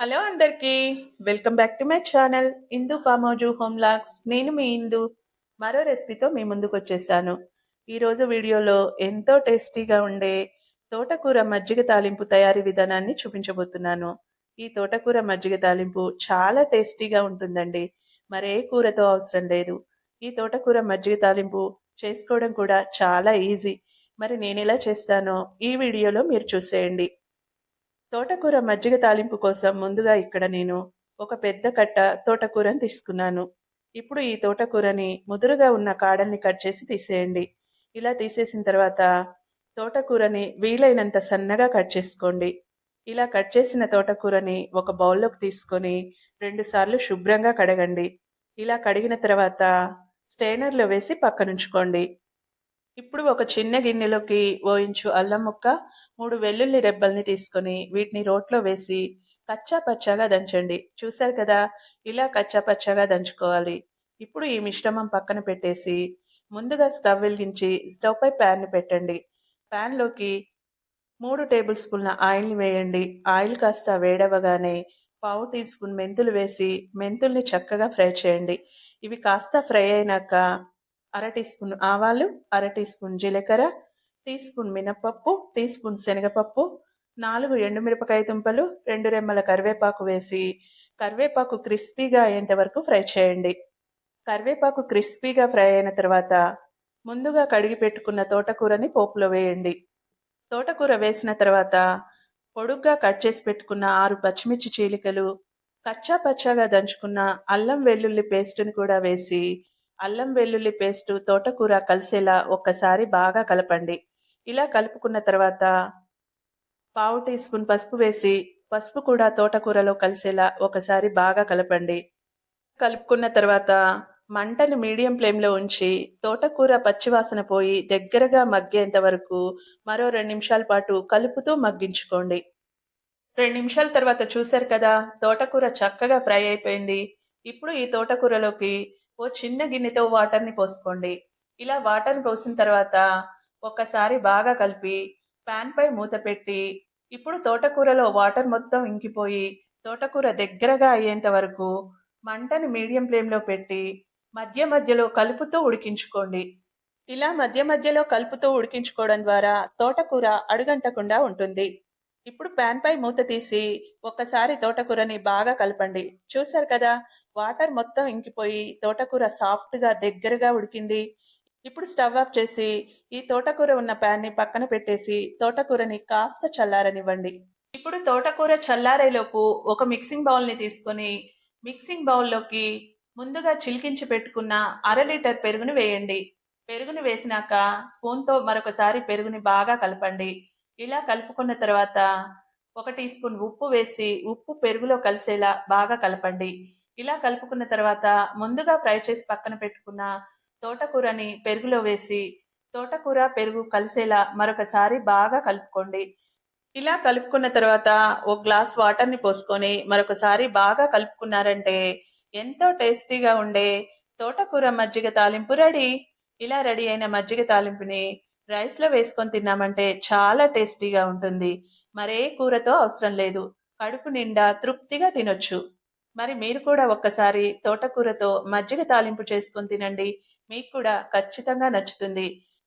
Hello అందరికీ welcome back to my channel. Indu Pamoju home lakhs నేను మీ ఇందు. మరో రెసిపీతో మీ ముందుకు వచ్చేసాను. ఈరోజు వీడియోలో ఎంతో టేస్టీగా ఉండే తోటకూర మజ్జిగ తాలింపు తయారీ విధానాన్ని చూపించబోతున్నాను. ఈ తోటకూర మజ్జిగ తాలింపు చాలా టేస్టీగా ఉంటుందండి. మరే కూరతో అవసరం లేదు. ఈ తోటకూర మజ్జిగ తాలింపు చేసుకోవడం కూడా చాలా ఈజీ. మరి నేను ఎలా చేస్తానో ఈ వీడియోలో మీరు చూసేయండి. తోటకూర మజ్జిగ తాలింపు కోసం ముందుగా ఇక్కడ నేను ఒక పెద్ద కట్ట తోటకూరని తీసుకున్నాను. ఇప్పుడు ఈ తోటకూరని ముదురుగా ఉన్న కాడల్ని కట్ చేసి తీసేయండి. ఇలా తీసేసిన తర్వాత తోటకూరని వీలైనంత సన్నగా కట్ చేసుకోండి. ఇలా కట్ చేసిన తోటకూరని ఒక బౌల్లోకి తీసుకొని రెండుసార్లు శుభ్రంగా కడగండి. ఇలా కడిగిన తర్వాత స్టెయినర్లో వేసి పక్కనుంచుకోండి. ఇప్పుడు ఒక చిన్న గిన్నెలోకి ఓయించు అల్లం ముక్క మూడు వెల్లుల్లి రెబ్బల్ని తీసుకొని వీటిని రోట్లో వేసి కచ్చా పచ్చాగా దంచండి. చూశారు కదా ఇలా కచ్చా పచ్చాగా దంచుకోవాలి. ఇప్పుడు ఈ మిశ్రమం పక్కన పెట్టేసి ముందుగా స్టవ్ వెలిగించి స్టవ్ పై ప్యాన్ని పెట్టండి. ప్యాన్లోకి మూడు టేబుల్ స్పూన్ల ఆయిల్ని వేయండి. ఆయిల్ కాస్త వేడవగానే పావు టీ స్పూన్ మెంతులు వేసి మెంతుల్ని చక్కగా ఫ్రై చేయండి. ఇవి కాస్త ఫ్రై అయినాక అర టీ స్పూన్ ఆవాలు అర టీ స్పూన్ జీలకర్ర టీ స్పూన్ మినపప్పు టీ స్పూన్ శనగపప్పు నాలుగు ఎండుమిరపకాయ దుంపలు రెండు రెమ్మల కరివేపాకు వేసి కరివేపాకు క్రిస్పీగా అయ్యేంత వరకు ఫ్రై చేయండి. కరివేపాకు క్రిస్పీగా ఫ్రై అయిన తర్వాత ముందుగా కడిగి పెట్టుకున్న తోటకూరని పోపులో వేయండి. తోటకూర వేసిన తర్వాత పొడుగ్గా కట్ చేసి పెట్టుకున్న ఆరు పచ్చిమిర్చి చీలికలు కచ్చా పచ్చాగా దంచుకున్న అల్లం వెల్లుల్లి పేస్టుని కూడా వేసి అల్లం వెల్లుల్లి పేస్టు తోటకూర కలిసేలా ఒక్కసారి బాగా కలపండి. ఇలా కలుపుకున్న తర్వాత పావు టీ స్పూన్ పసుపు వేసి పసుపు కూడా తోటకూరలో కలిసేలా ఒకసారి బాగా కలపండి. కలుపుకున్న తర్వాత మంటని మీడియం ఫ్లేమ్లో ఉంచి తోటకూర పచ్చివాసన పోయి దగ్గరగా మగ్గేంత వరకు మరో రెండు నిమిషాల పాటు కలుపుతూ మగ్గించుకోండి. రెండు నిమిషాల తర్వాత చూశారు కదా తోటకూర చక్కగా ఫ్రై అయిపోయింది. ఇప్పుడు ఈ తోటకూరలోకి ఓ చిన్న గిన్నెతో వాటర్ని పోసుకోండి. ఇలా వాటర్ పోసిన తర్వాత ఒక్కసారి బాగా కలిపి ప్యాన్ పై మూత పెట్టి ఇప్పుడు తోటకూరలో వాటర్ మొత్తం ఇంకిపోయి తోటకూర దగ్గరగా అయ్యేంత వరకు మంటని మీడియం ఫ్లేమ్లో పెట్టి మధ్య మధ్యలో కలుపుతూ ఉడికించుకోండి. ఇలా మధ్య మధ్యలో కలుపుతూ ఉడికించుకోవడం ద్వారా తోటకూర అడుగంటకుండా ఉంటుంది. ఇప్పుడు ప్యాన్ పై మూత తీసి ఒక్కసారి తోటకూరని బాగా కలపండి. చూసారు కదా వాటర్ మొత్తం ఇంకిపోయి తోటకూర సాఫ్ట్గా దగ్గరగా ఉడికింది. ఇప్పుడు స్టవ్ ఆఫ్ చేసి ఈ తోటకూర ఉన్న పాన్ని పక్కన పెట్టేసి తోటకూరని కాస్త చల్లారనివ్వండి. ఇప్పుడు తోటకూర చల్లారేలోపు ఒక మిక్సింగ్ బౌల్ని తీసుకొని మిక్సింగ్ బౌల్లోకి ముందుగా చిలికించి పెట్టుకున్న అర లీటర్ పెరుగును వేయండి. పెరుగును వేసినాక స్పూన్తో మరొకసారి పెరుగుని బాగా కలపండి. ఇలా కలుపుకున్న తర్వాత ఒక టీ స్పూన్ ఉప్పు వేసి ఉప్పు పెరుగులో కలిసేలా బాగా కలపండి. ఇలా కలుపుకున్న తర్వాత ముందుగా ఫ్రై చేసి పక్కన పెట్టుకున్న తోటకూరని పెరుగులో వేసి తోటకూర పెరుగు కలిసేలా మరొకసారి బాగా కలుపుకోండి. ఇలా కలుపుకున్న తర్వాత ఒక గ్లాస్ వాటర్ని పోసుకొని మరొకసారి బాగా కలుపుకున్నారంటే ఎంతో టేస్టీగా ఉండే తోటకూర మజ్జిగ తాలింపు రెడీ. ఇలా రెడీ అయిన మజ్జిగ తాలింపుని రైస్లో వేసుకొని తిన్నామంటే చాలా టేస్టీగా ఉంటుంది. మరే కూరతో అవసరం లేదు. కడుపు నిండా తృప్తిగా తినొచ్చు. మరి మీరు కూడా ఒక్కసారి తోటకూరతో మజ్జిగ తాలింపు చేసుకొని తినండి. మీకు కూడా ఖచ్చితంగా నచ్చుతుంది.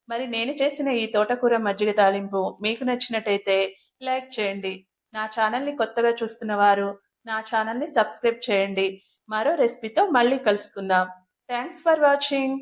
మరి నేను చేసిన ఈ తోటకూర మజ్జిగ తాలింపు మీకు నచ్చినట్టయితే లైక్ చేయండి. నా ఛానల్ని కొత్తగా చూస్తున్న వారు నా ఛానల్ని సబ్స్క్రైబ్ చేయండి. మరో రెసిపీతో మళ్ళీ కలుసుకుందాం. Thanks for watching.